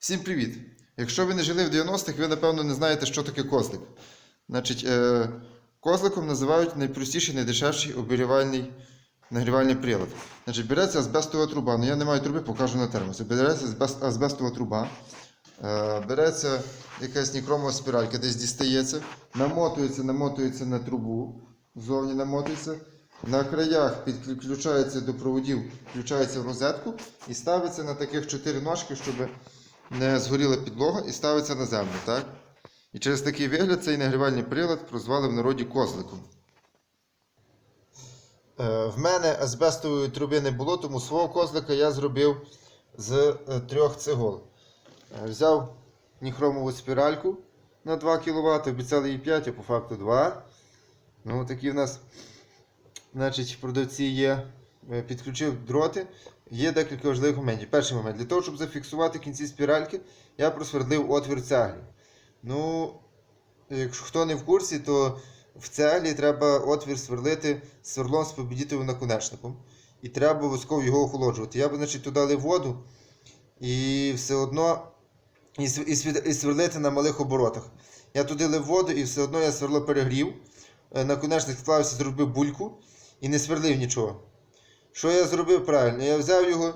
Всім привіт! Якщо ви не жили в 90-х, ви напевно не знаєте, що таке козлик. Значить, е, козликом називають найпростіший, найдешевший обігрівальний нагрівальний прилад. Значить, береться азбестова труба. Ну я не маю труби, покажу на термосі. Береться азбест- азбестова труба. Е, береться якась нікромова спіралька, десь дістається, намотується, намотується на трубу, зовні намотується. На краях підключається до проводів, включається в розетку і ставиться на таких чотири ножки, щоб не згоріла підлога, і ставиться на землю. Так? І через такий вигляд цей нагрівальний прилад прозвали в народі козликом. Е, В мене азбестової труби не було, тому свого козлика я зробив з е, трьох цегол. Е, Взяв ніхромову спіральку на 2 кВт, обіцяли їй 5, а по факту 2. Ну, такі в нас значить, продавці є. Підключив дроти. Є декілька важливих моментів. Перший момент. Для того, щоб зафіксувати кінці спіральки, я просвердлив отвір цеглі. Ну, якщо хто не в курсі, то в цеглі треба отвір сверлити сверлом з побідітовим наконечником. І треба обов'язково його охолоджувати. Я б, значить, туди лив воду і все одно і, сверлити на малих оборотах. Я туди лив воду і все одно я сверло перегрів. Е, Наконечник склався, зробив бульку і не сверлив нічого. Що я зробив правильно? Я взяв його,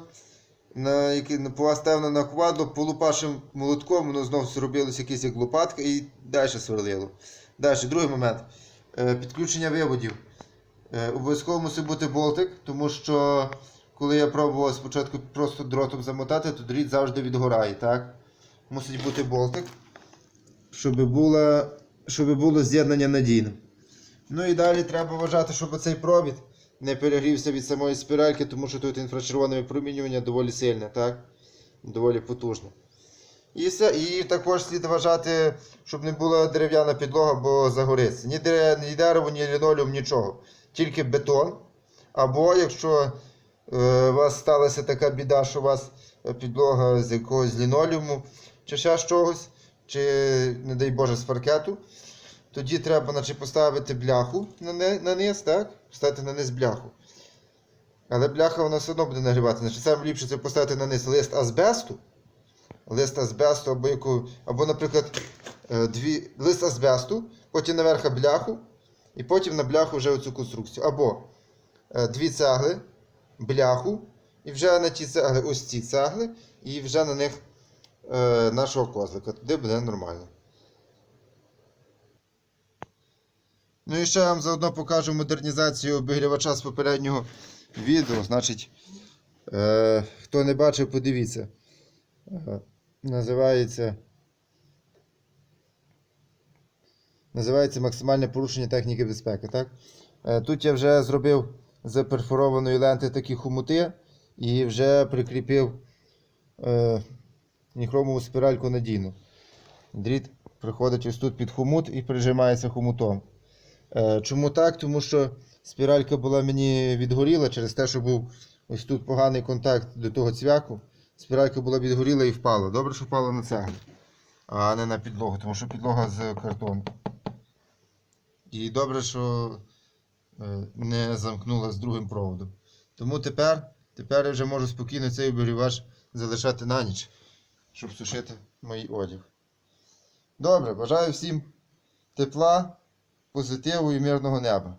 на, який- поставив на квадло, полупашим молотком, воно знову зробилось якесь як лопатка і далі сверлило. Далі, другий момент. Е, Підключення виводів. Е, Обов'язково мусить бути болтик, тому що коли я пробував спочатку просто дротом замотати, то дріт завжди відгорає. так? Мусить бути болтик, щоб було, щоб було з'єднання надійне. Ну і далі треба вважати, щоб цей провід не перегрівся від самої спіральки, тому що тут інфрачервоне випромінювання доволі сильне, так? Доволі потужне. І, все, і також слід вважати, щоб не була дерев'яна підлога, бо загориться. Ні, дере, ні дерево, ні лінолеум, нічого. Тільки бетон. Або якщо е, у вас сталася така біда, що у вас підлога з якогось лінолеуму, чи ще чогось, чи, не дай Боже, з паркету, тоді треба значить, поставити бляху на, на низ, так? Поставити на низ бляху. Але бляха вона все одно буде нагрівати. Значить, саме ліпше це поставити на низ лист азбесту. Лист азбесту, або, яку, або наприклад, е, дві, лист азбесту, потім наверха бляху, і потім на бляху вже оцю конструкцію. Або е, дві цегли, бляху, і вже на ті цегли ось ці цегли, і вже на них е, нашого козлика. Туди буде нормально. Ну і ще я вам заодно покажу модернізацію обігрівача з попереднього відео. Значить, е, хто не бачив, подивіться. Е, називається. Називається максимальне порушення техніки безпеки. Так? Е, тут я вже зробив з перфорованої ленти такі хомути і вже прикріпив е, ніхромову спіральку надійну. Дріт приходить ось тут під хомут і прижимається хомутом. Е, Чому так? Тому що спіралька була мені відгоріла через те, що був ось тут поганий контакт до того цвяку. Спіралька була відгоріла і впала. Добре, що впала на цеглу, а не на підлогу, тому що підлога з картону. І добре, що е, не замкнула з другим проводом. Тому тепер, тепер я вже можу спокійно цей обігрівач залишати на ніч, щоб сушити мій одяг. Добре, бажаю всім тепла позитиву і мирного неба.